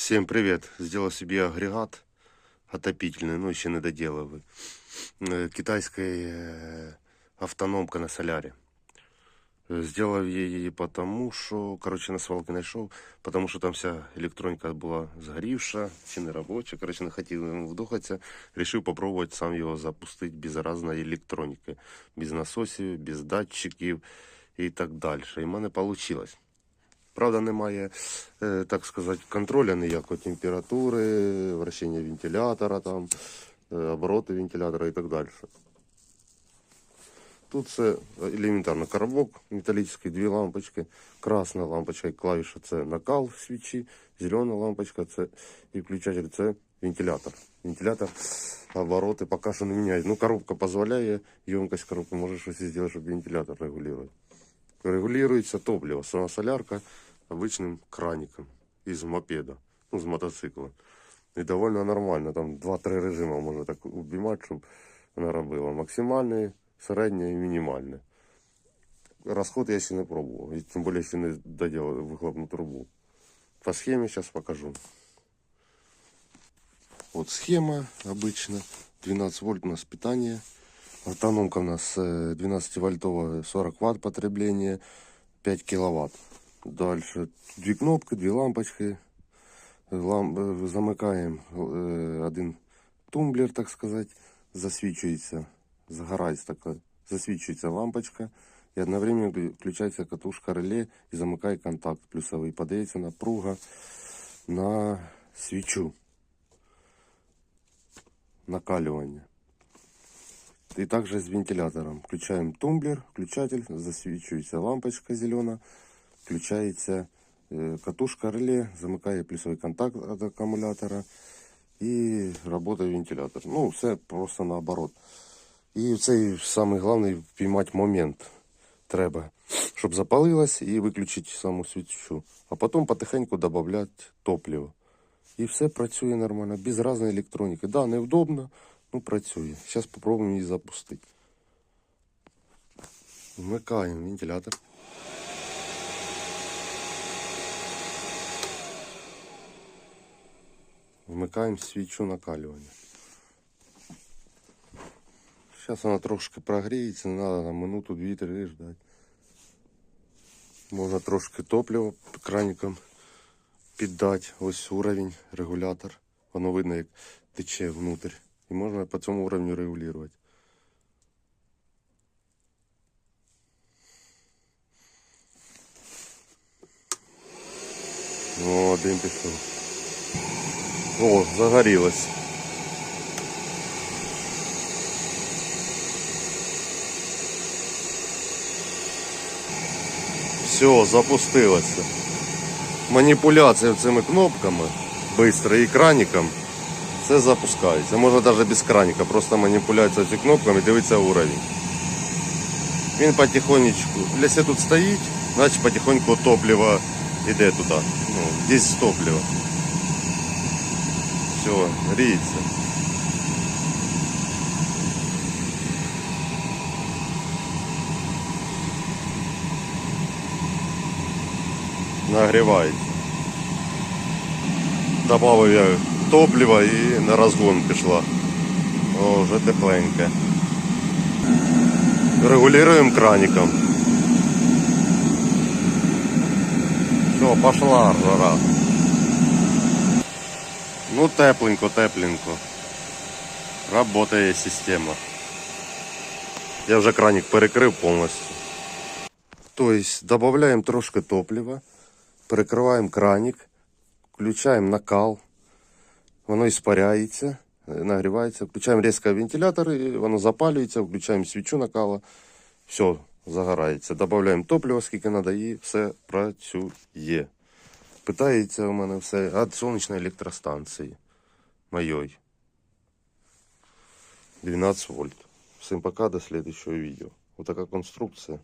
Всем привет! Сделал себе агрегат отопительный, ну еще не доделываю. Э, Китайская э, автономка на соляре. Э, Сделав її потому, що, коротше, на свалки знайшов, потому що там вся електроніка була згорівша чи не робоча. Коротше, не хотів йому вдохатися. Рішив попробувати сам його запустити без різної електроніки. Без насосів, без датчиків і так далі. І в мене вийшло. Правда, немає, е, так сказати, контроля ніякого температури, вращення вентилятора, там, е, обороти вентилятора і так далі. Тут це елементарно коробок металічний, дві лампочки. Красна лампочка і клавіша це накал свічі, зелена лампочка це і включатель це вентилятор. Вентилятор обороти поки що не міняють. Ну, коробка дозволяє, ємкость коробки, може щось і зробити, щоб вентилятор регулювати. Регулируется топливо, сама солярка обычным краником из мопеда, ну, с мотоцикла. И довольно нормально, там 2-3 режима можно так убивать, чтобы она робила. Максимальний, середнє і мінімальне. Розход я ще не пробував, і тим більше ще не доделал вихлопну трубу. По схеме сейчас покажу. Вот схема обычно. 12 вольт у нас питание. Автономка у нас э, 12-вольтовая, 40 ватт потребление, 5 киловатт. Дальше две кнопки, две лампочки. Лам... э, Замикаємо э, один тумблер, так сказать, засвічується, загорається така, засвічується лампочка. І одновременно включається катушка реле і замикає контакт плюсовий. Подається напруга на свічу. Накалювання. И также с вентилятором. Включаем тумблер, включатель, засвечивается лампочка зелена, включается э, катушка реле, замыкает плюсовой контакт от аккумулятора и работает вентилятор. Ну, все просто наоборот. І цей самий головний впіймати момент треба, щоб запалилось і виключити саму свічу. А потім потихеньку додати топливо. І все працює нормально, без різної електроніки. Да, невдобно, Ну працює. Зараз спробуємо її запустити. Вмикаємо вентилятор. Вмикаємо свічу накалювання. Зараз вона трошки прогріється, не треба на минуту, дві-три ждати. Можна трошки топлива краником піддати. Ось уровень, регулятор. Воно видно, як тече внутрь. І можна по цьому уровню регулювати. О, дим пішов. О, загорілось. Все, запустилося. Маніпуляція цими кнопками, швидко і краником, Це запускається. Можна навіть без краніка, просто маніпуляція цими кнопками, дивиться уровень. Він потихонечку, якщо тут стоїть, значить потихоньку топливо йде туди. Ну, здесь топливо. Все, гріється. Нагрівається. Добавив я топлива і на розгон пішла. О, вже тепленьке. Регулируем краником. Все, пошла жара. Ну, тепленько, тепленько. Работає система. Я вже краник перекрив повністю. Тобто додаємо трошки топлива, перекриваємо краник, включаємо накал, воно іспаряється, е, нагрівається, включаємо різко вентилятор, і воно запалюється, включаємо свічу накала, все, загорається. Додаємо топливо, скільки треба, і все працює. Питається у мене все від сонячної електростанції моєї. 12 вольт. Всім пока, до следующего видео. Вот такая конструкция.